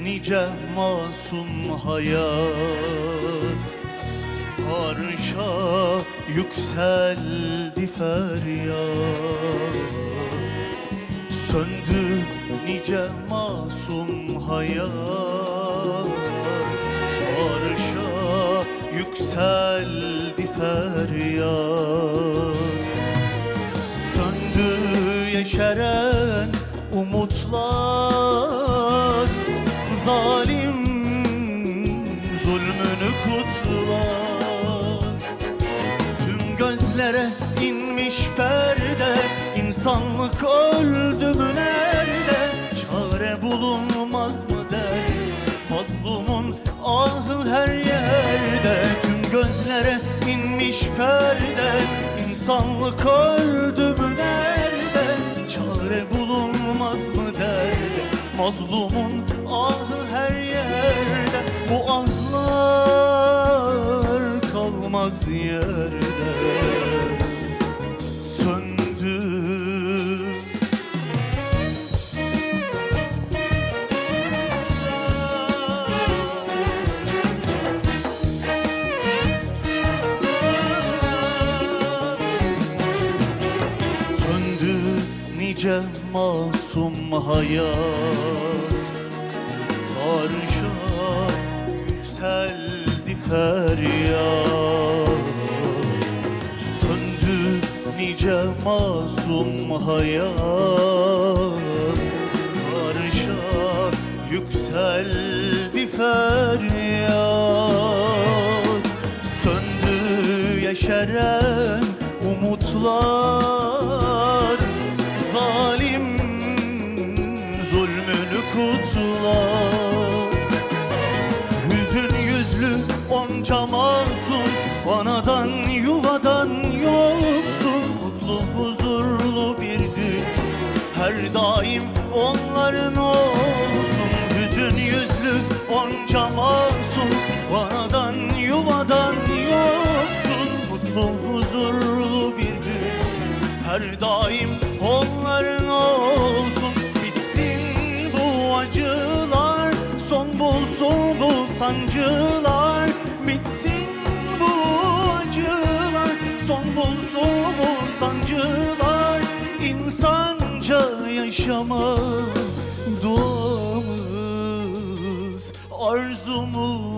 nice masum hayat. Arşa yükseldi feryat. Söndü nice masum hayat. Arşa yükseldi feryat İnsanlık öldü mü nerede? Çare bulunmaz mı der? Mazlumun ahı her yerde. Tüm gözlere inmiş perde. İnsanlık öldü mü nerede? Çare bulunmaz mı derde Mazlumun ahı her yerde. Bu ahlar kalmaz yerde nice masum hayat. Harşa yükseldi feryat. Söndü nice masum hayat. Harşa yükseldi feryat. Söndü yeşeren umutlar yaşama duamız arzumuz.